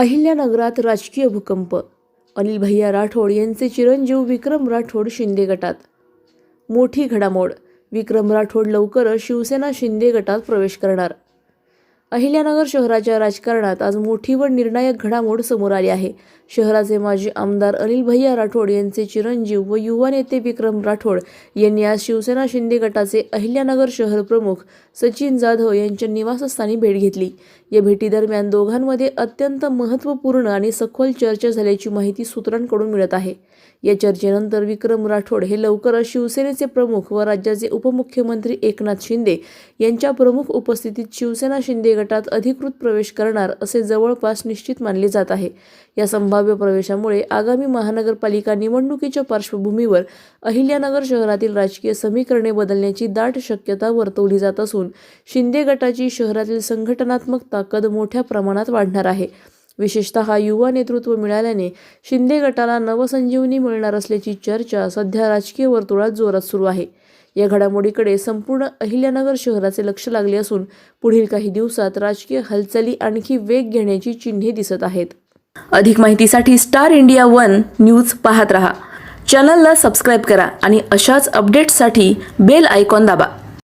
अहिल्यानगरात राजकीय भूकंप. अनिल भैया राठोड यांचे चिरंजीव विक्रम राठोड शिंदे गटात. मोठी घडामोड. विक्रम राठोड लवकरच शिवसेना शिंदे गटात प्रवेश करणार. अहिल्यानगर शहराच्या राजकारणात आज मोठी व निर्णायक घडामोड समोर आली आहे. शहराचे माजी आमदार अनिल भैया राठोड यांचे चिरंजीव व युवा नेते विक्रम राठोड यांनी आज शिवसेना शिंदे गटाचे अहिल्यानगर शहर प्रमुख सचिन जाधव यांच्या निवासस्थानी भेट घेतली. या भेटीदरम्यान दोघांमध्ये अत्यंत महत्त्वपूर्ण आणि सखोल चर्चा झाल्याची माहिती सूत्रांकडून मिळत आहे. या चर्चेनंतर विक्रम राठोड हे लवकरच शिवसेनेचे प्रमुख व राज्याचे उपमुख्यमंत्री एकनाथ शिंदे यांच्या प्रमुख उपस्थितीत शिवसेना शिंदे गटात अधिकृत प्रवेश करणार असे जवळपास निश्चित मानले जात आहे. या संभाव्य प्रवेशामुळे आगामी महानगरपालिका निवडणुकीच्या पार्श्वभूमीवर अहिल्यानगर शहरातील राजकीय समीकरणे बदलण्याची दाट शक्यता वर्तवली जात असून शिंदे गटाची शहरातील संघटनात्मक ताकद मोठ्या प्रमाणात वाढणार आहे. विशेषतः युवा नेतृत्व मिळाल्याने शिंदे गटाला नवसंजीवनी मिळणार असल्याची चर्चा सध्या राजकीय वर्तुळात जोरात सुरू आहे. या घडामोडीकडे संपूर्ण अहिल्यानगर शहराचे लक्ष लागले असून पुढील काही दिवसात राजकीय हालचाली आणखी वेग घेण्याची चिन्हे दिसत आहेत. अधिक माहितीसाठी स्टार इंडिया वन न्यूज पाहत रहा. चॅनलला सबस्क्राईब करा आणि अशाच अपडेट्ससाठी बेल आयकॉन दाबा.